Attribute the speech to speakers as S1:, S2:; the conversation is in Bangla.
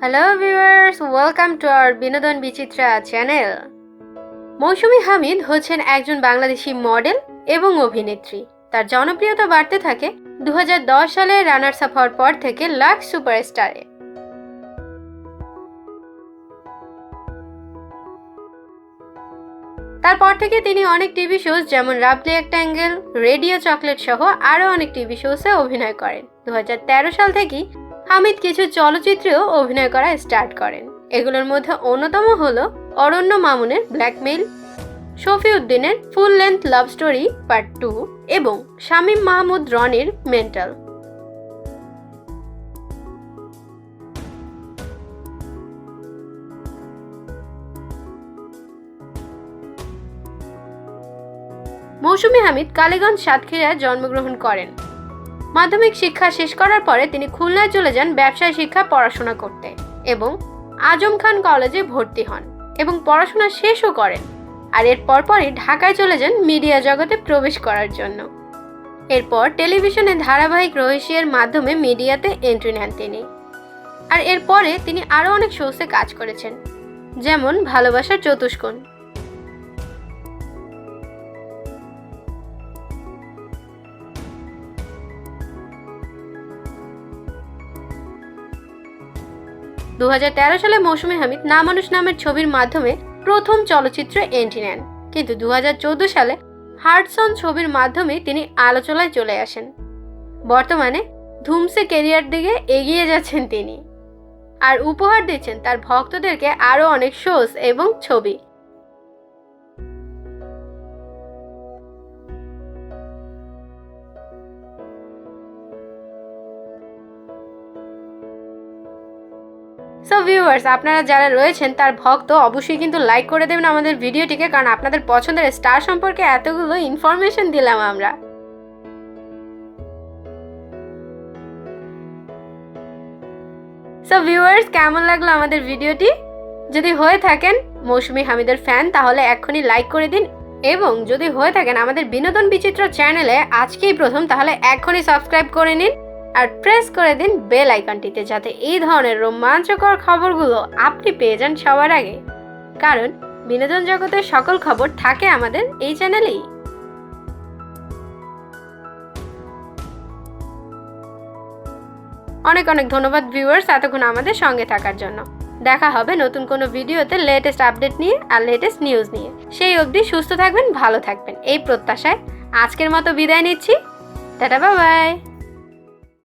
S1: Hello viewers welcome to our Binodon Bichitra channel মৌসুমী হামিদ হচ্ছেন একজন বাংলাদেশি মডেল এবং অভিনেত্রী। তার জনপ্রিয়তা বাড়তে থাকে দু হাজার দশ সালে রানার্স আপ হওয়ার পর থেকে লাক্স সুপারস্টারে তারপর থেকে তিনি অনেক টিভি শোজ যেমন রাবলি একটা অ্যাঙ্গেল রেডিও চকলেট সহ আরও অনেক টিভি শোসে অভিনয় করেন। দু হাজার তেরো সাল থেকেই হামিদ কিছু চলচ্চিত্রেও অভিনয় করা স্টার্ট করেন। এগুলোর মধ্যে অন্যতম হল অরণ্য মামুনের ব্ল্যাকমেইল শফি উদ্দিনের full length love story part two এবং শামীম মাহমুদ রনির মেন্টাল। মৌসুমী হামিদ কালীগঞ্জ সাতক্ষীরায় জন্মগ্রহণ করেন। মাধ্যমিক শিক্ষা শেষ করার পরে তিনি খুলনায় চলে যান ব্যবসায় শিক্ষা পড়াশোনা করতে এবং আজম খান কলেজে ভর্তি হন এবং পড়াশোনা শেষও করেন আর এর পরপরই ঢাকায় চলে যান মিডিয়া জগতে প্রবেশ করার জন্য। এরপর টেলিভিশনে ধারাবাহিক রহস্যের মাধ্যমে মিডিয়াতে এন্ট্রি নেন তিনি। আর এরপরে তিনি আরও অনেক শোসে কাজ করেছেন, যেমন ভালোবাসার চতুষ্কোণ। দু হাজার তেরো সালে মৌসুমী হামিদ না মানুষ নামের ছবির মাধ্যমে প্রথম চলচ্চিত্রে এন্ট্রি নেন। কিন্তু দু হাজার চোদ্দ সালে হার্টসন ছবির মাধ্যমে তিনি আলোচনায় চলে আসেন। বর্তমানে ধুমসে কেরিয়ার দিকে এগিয়ে যাচ্ছেন তিনি। আর উপহার দিচ্ছেন তার ভক্তদেরকে আরও অনেক শোস এবং ছবি। সো ভিউয়ার্স আপনারা যারা রয়েছেন, তার ভক্ত, অবশ্যই কিন্তু লাইক করে দেবেন আমাদের ভিডিওটিকে, কারণ আপনাদের পছন্দের স্টার সম্পর্কে এতগুলো ইনফরমেশন দিলাম আমরা। সো ভিউয়ার্স কেমন লাগল আমাদের ভিডিওটি? যদি হয়ে থাকেন মৌসুমি হামিদের ফ্যান তাহলে এক্ষুনি লাইক করে দিন। এবং যদি হয়ে থাকেন আমাদের বিনোদন বিচিত্র চ্যানেলে আজকেই প্রথম, তাহলে এক্ষুনি সাবস্ক্রাইব করে নিন। আর প্রেস করে দিন বেল আইকনটিতে যাতে এই ধরনের রোমাঞ্চকর খবরগুলো আপনি পেয়ে যান সবার আগে। কারণ বিনোদন জগতের সকল খবর থাকে আমাদের এই চ্যানেলেই অনেক অনেক ধন্যবাদ ভিউয়ার্স এতক্ষণ আমাদের সঙ্গে থাকার জন্য। দেখা হবে নতুন কোনো ভিডিওতে লেটেস্ট আপডেট নিয়ে আর লেটেস্ট নিউজ নিয়ে। সেই অবধি সুস্থ থাকবেন, ভালো থাকবেন। এই প্রত্যাশায় আজকের মতো বিদায় নিচ্ছি। Tata bye